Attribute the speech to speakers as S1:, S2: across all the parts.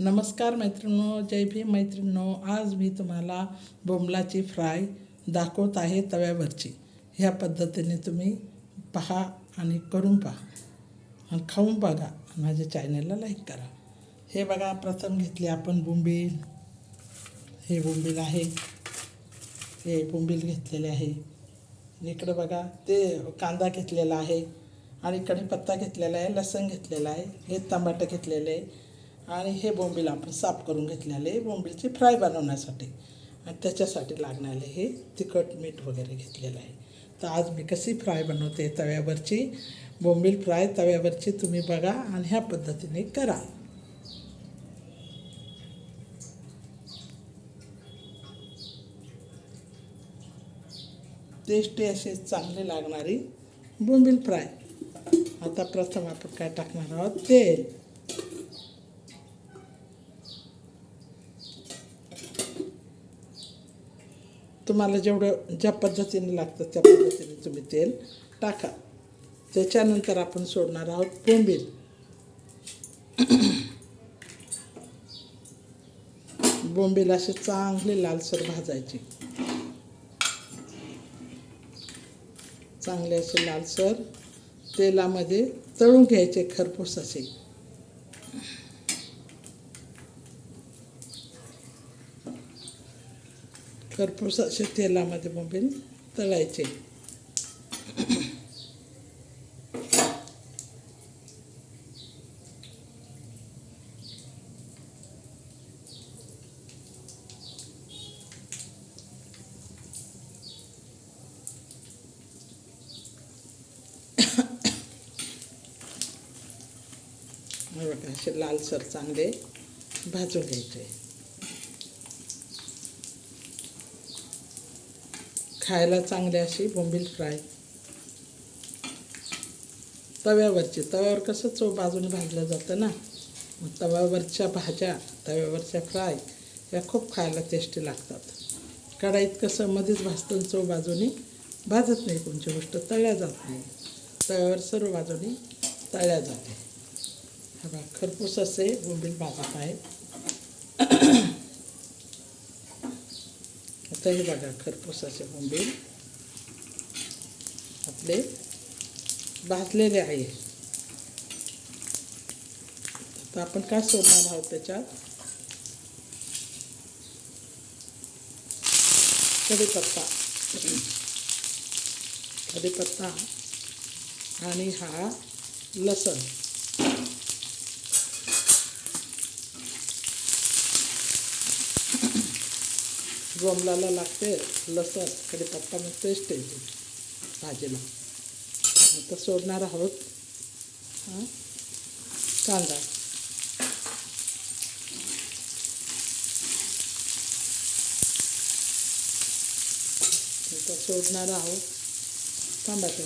S1: नमस्कार मैत्रिणो जय भीम मैत्रिणींनो. आज मी तुम्हाला बोंबलाची फ्राय दाखवत आहे तव्यावरची. ह्या पद्धतीने तुम्ही पहा आणि करून पहा. आणि खाऊन बघा. आणि माझ्या चॅनलला लाईक करा. हे बघा प्रथम घेतली आपण बोंबील. हे बोंबील आहे. हे बोंबील घेतलेले आहे. इकडं बघा ते कांदा घेतलेला आहे. आणि कढीपत्ता घेतलेला आहे लसण घेतलेला आहे. हे टमाटर घेतलेले आहे. आणि हे बोंबील आपण साफ करून घेतलेले बोंबीलचे बोंबीलची फ्राय बनवण्यासाठी. आणि त्याच्यासाठी लागणारे हे तिखट मीठ वगैरे घेतलेलं आहे. तर आज मी कशी फ्राय बनवते तव्यावरची? बोंबील फ्राय तव्यावरची तुम्ही बघा आणि ह्या पद्धतीने करा. टेस्टी असे चांगले लागणारी बोंबील फ्राय. आता प्रथम आपण काय टाकणार आहोत? तेल. तुम्हाला जेवढं ज्या पद्धतीने लागतं त्या पद्धतीने तुम्ही तेल टाका. त्याच्यानंतर आपण सोडणार आहोत बोंबील बोंबील असे चांगले लालसर भाजायचे. चांगले असे लालसर तेलामध्ये तळून घ्यायचे खरपूस असे. खरपूस असे तेलामध्ये बोंबील तळायचे. असे लालसर चांगले भाजून घ्यायचे. खायला चांगले अशी बोंबील फ्राय. तव्यावरची तव्यावर कसं चव बाजूने भाजलं जातं ना? मग तव्यावरच्या भाज्या तव्यावरच्या फ्राय या खूप खायला टेस्टी लागतात. कढाईत कसं मध्येच भाजतं चव बाजूने भाजत नाही कोणची गोष्ट तळल्या जात नाही. तव्यावर सर्व बाजूने तळल्या जाते. हा खरपूस असे बोंबील भाजत आहे. आता हे बघा खरपूसाचे असे बोंबील आपले भाजलेले आहे. आता आपण काय सोडणार आहोत त्याच्यात? कढीपत्ता. कढीपत्ता आणि हा लसण. बोंबलाला लागते लसण कढीपत्ता मग पेस्ट येते भाजीला. आता सोडणार आहोत कांदा. आता सोडणार आहोत टमाटर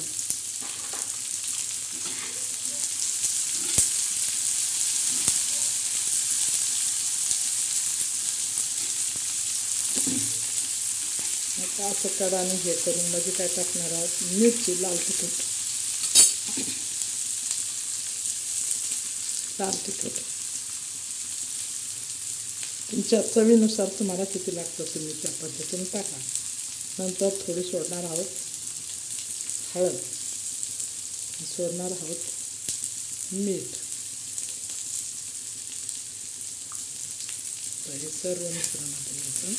S1: असं कडाने हे करून मध्ये काय टाकणार आहोत? मिरची लाल तिखट. लाल तिखट. तुमच्या चवीनुसार तुम्हाला किती लागतं तुम्ही त्या पद्धतीने टाका. नंतर थोडी सोडणार आहोत हळद. सोडणार आहोत मीठ. हे सर्व मिश्रण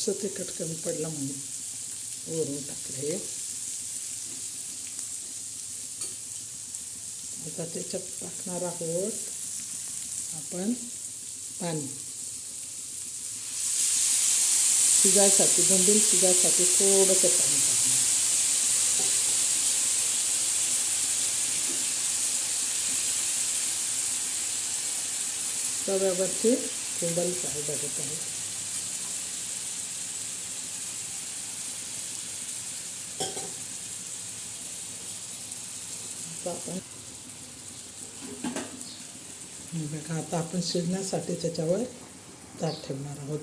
S1: थोडंसं कट कमी पडला म्हणून वरून टाकले आता त्याच्यात टाकणार आहोत आपण पाणी. शिजायसाठी बंदून शिजायसाठी थोडंसं पाणी टाकणार. तव्यावरती कुंडल पाहिजे बघत आहे. आपण. बघा आता आपण शिजण्यासाठी त्याच्यावर ताट ठेवणार आहोत.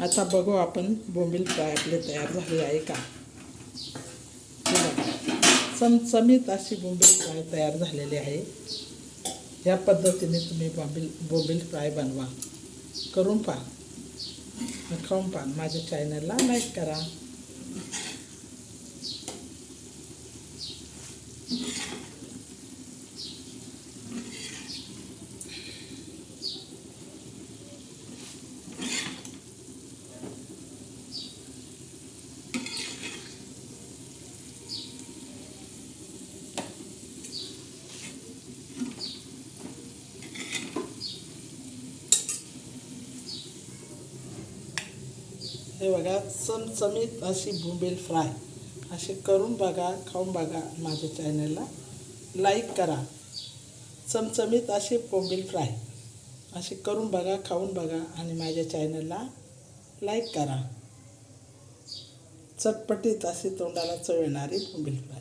S1: आता बघू आपण बोंबील फ्राय आपले तयार झाले आहे का. चमचमीत अशी बोंबील फ्राय तयार झालेली आहे. या पद्धतीने तुम्ही बोंबील बोंबील फ्राय बनवा. करून पहा. खाऊन पहा. माझ्या चॅनलला लाईक करा. हे बघा चमचमीत अशी बोंबील फ्राय. असे करून बघा खाऊन बघा माझ्या चॅनलला. लाईक करा. चमचमीत अशी बोंबील फ्राय. असे करून बघा खाऊन बघा आणि माझ्या चॅनलला लाईक करा. चटपटीत अशी तोंडाला चव येणारी बोंबील फ्राय.